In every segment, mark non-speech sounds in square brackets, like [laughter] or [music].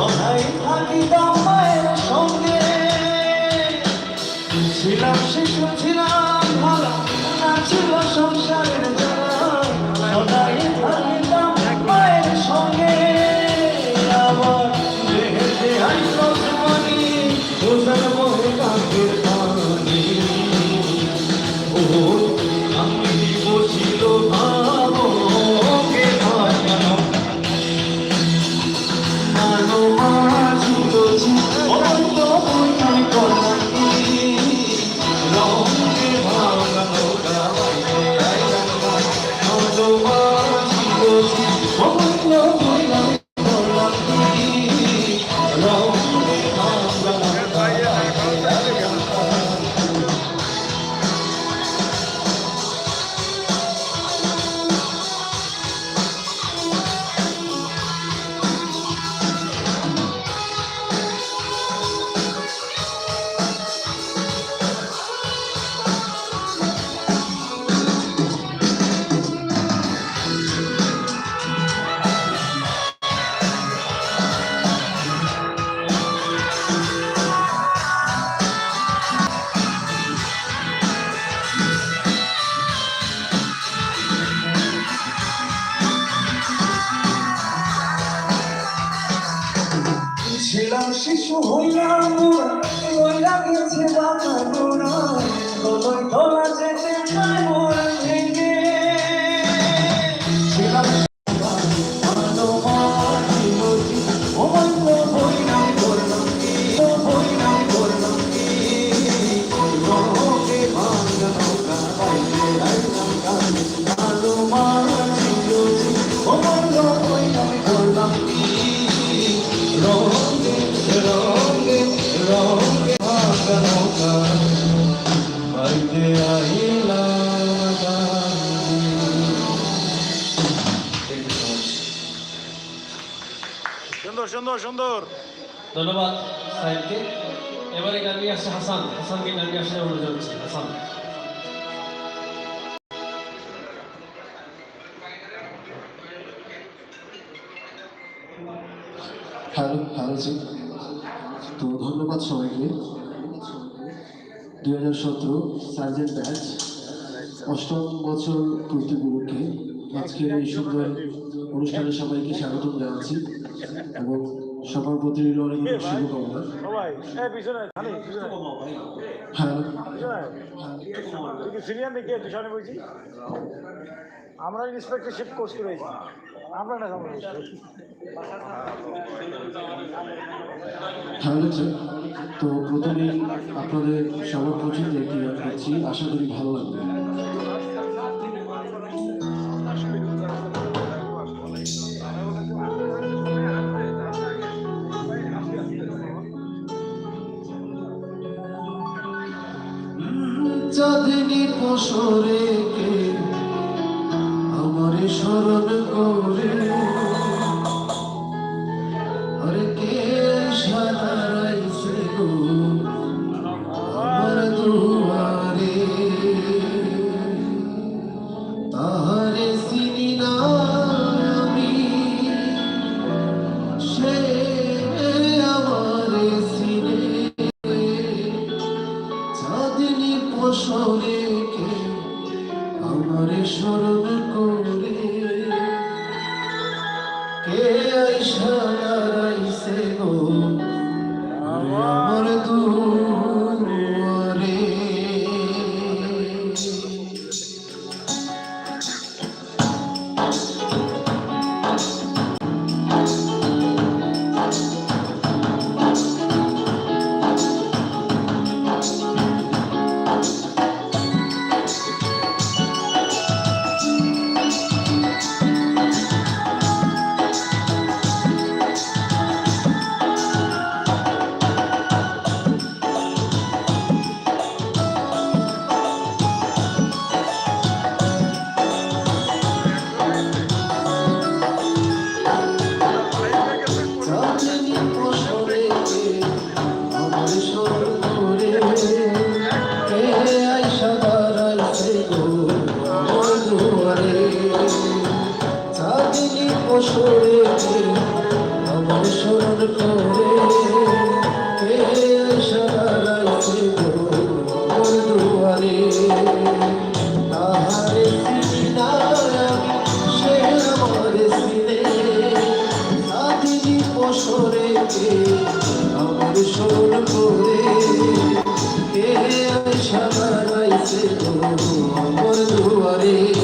সবাই থাকিতাম মায়ের সঙ্গে। ছিলাম শিশু, ছিলাম ভালো না ছিল সংসারের জ্বালা সদাই থাকিতাম মায়ের সঙ্গে। আবার দেহে দেহাই সজমানি ওজন মোহে কাকের পানি ও sol সুন্দর। ধন্যবাদ সাহেবকে এবারে গান নিয়ে আসছে হাসান। হাসানকে গান নিয়ে আসতে অনুরোধ জানাচ্ছি হাসান। হ্যালো হ্যালো জি। তো ধন্যবাদ সবাইকে। দুই হাজার সতেরো সার্জেন্ট ব্যাচ অষ্টম বছর পূর্তি উপলক্ষে আজকের এই সুন্দর অনুষ্ঠানে সবাইকে স্বাগত জানাচ্ছি এবং সবার প্রতি অনেক অনেক শুভকামনা। বলছি। আমরা ইন্সপেক্টরশিপ কোর্স করেছি। আমরা না আমরা হ্যালো স্যার। তো প্রথমেই আপনাদের সবার গাচ্ছি আশা করি ভালো লাগবে। চাঁদনি পশরে কে আমার স্মরণ করে। আমার দুয়ারে সরেছে আমার শোন করে আমার দুয়ারে।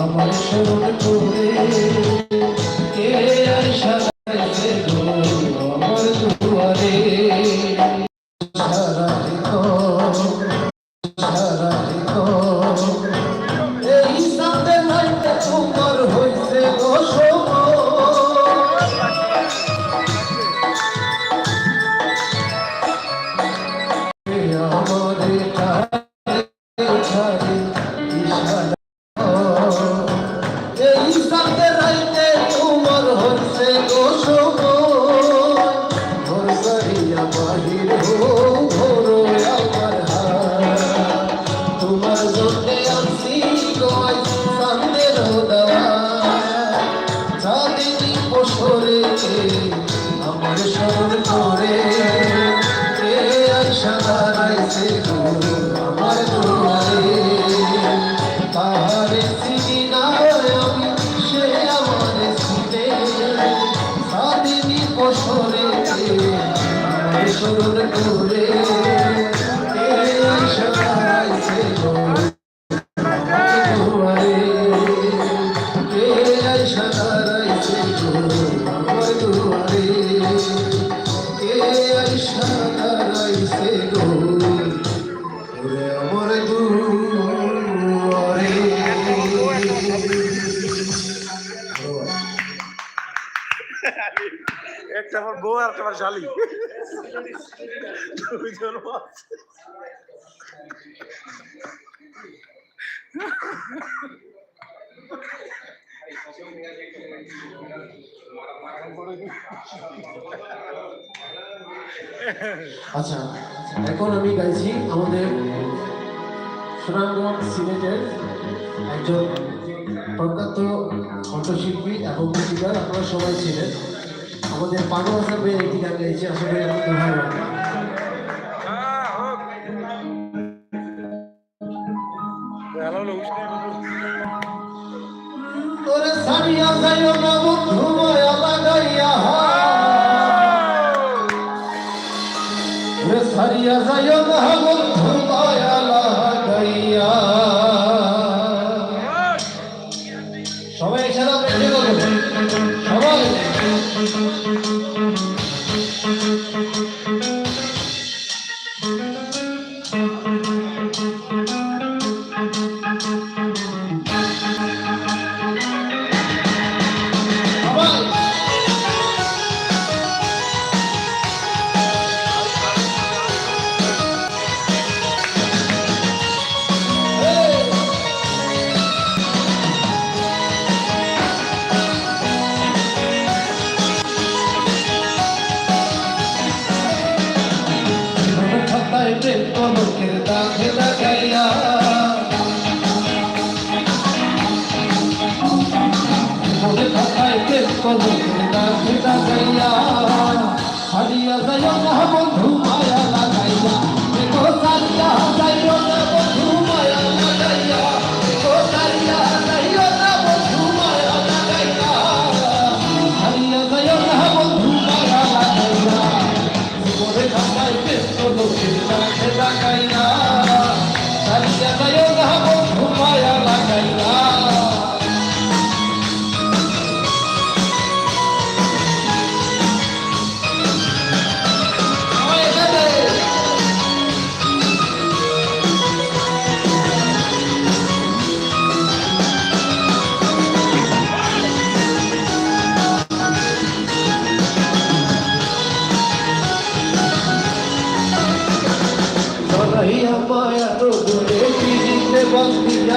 আমার শরণ করে [laughs] একটা আমার বউ আর একটা আমার শালি। আচ্ছা এখন আমি গাইছি আমাদের সুনামগঞ্জ সিলেটের একজন প্রখ্যাত নৃত্যশিল্পী এবং গীতিকার আপনারা সবাই ছিলেন। আমাদের পাগল আসামের একটি গান গাইছে আসলে সারিয়া যাইও না বন্ধু, মায়া লাগাইয়া তোরে সারিয়া না বন্ধু, মায়া লাগাইয়া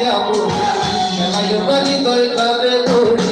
মোরে খেলায় বাড়ি দয় কারে মোরে